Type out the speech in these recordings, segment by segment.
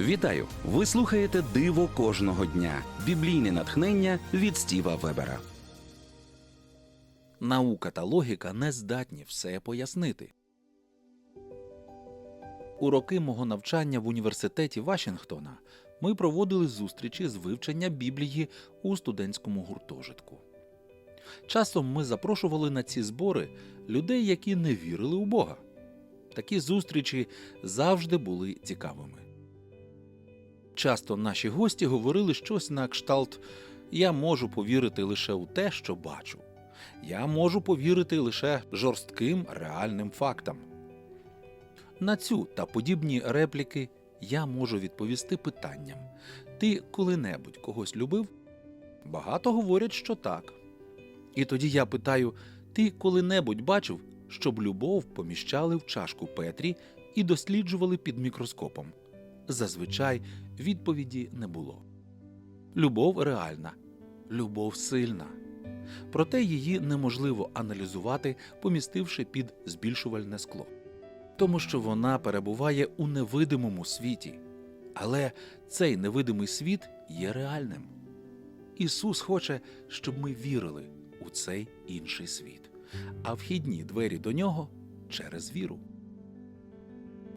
Вітаю! Ви слухаєте Диво кожного дня. Біблійне натхнення від Стіва Вебера. Наука та логіка не здатні все пояснити. У роки мого навчання в університеті Вашингтона ми проводили зустрічі з вивчення Біблії у студентському гуртожитку. Часом ми запрошували на ці збори людей, які не вірили у Бога. Такі зустрічі завжди були цікавими. Часто наші гості говорили щось на кшталт Я можу повірити лише у те, що бачу. Я можу повірити лише жорстким реальним фактам. На цю та подібні репліки я можу відповісти питанням: Ти коли-небудь когось любив? Багато говорять, що так. І тоді я питаю: ти коли-небудь бачив, щоб любов поміщали в чашку Петрі і досліджували під мікроскопом? Зазвичай відповіді не було. Любов реальна, любов сильна. Проте її неможливо аналізувати, помістивши під збільшувальне скло. Тому що вона перебуває у невидимому світі. Але цей невидимий світ є реальним. Ісус хоче, щоб ми вірили у цей інший світ, а вхідні двері до нього через віру.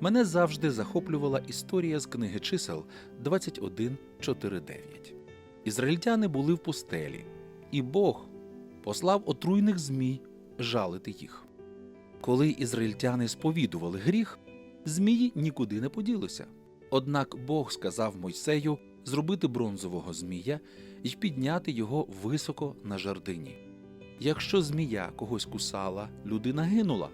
Мене завжди захоплювала історія з книги чисел 21.4.9. Ізраїльтяни були в пустелі, і Бог послав отруйних змій жалити їх. Коли ізраїльтяни сповідували гріх, змії нікуди не поділися. Однак Бог сказав Мойсею зробити бронзового змія і підняти його високо на жардині. Якщо змія когось кусала, людина гинула.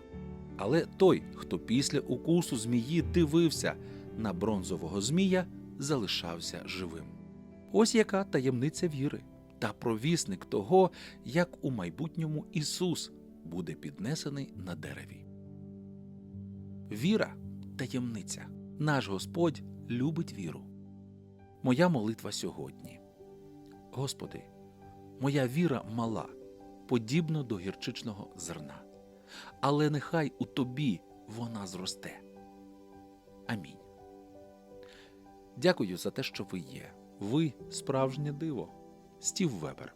Але той, хто після укусу змії дивився на бронзового змія, залишався живим. Ось яка таємниця віри та провісник того, як у майбутньому Ісус буде піднесений на дереві. Віра таємниця. Наш Господь любить віру. Моя молитва сьогодні. Господи, моя віра мала, подібно до гірчичного зерна. Але нехай у тобі вона зросте. Амінь. Дякую за те, що ви є. Ви справжнє диво. Стів Вебер.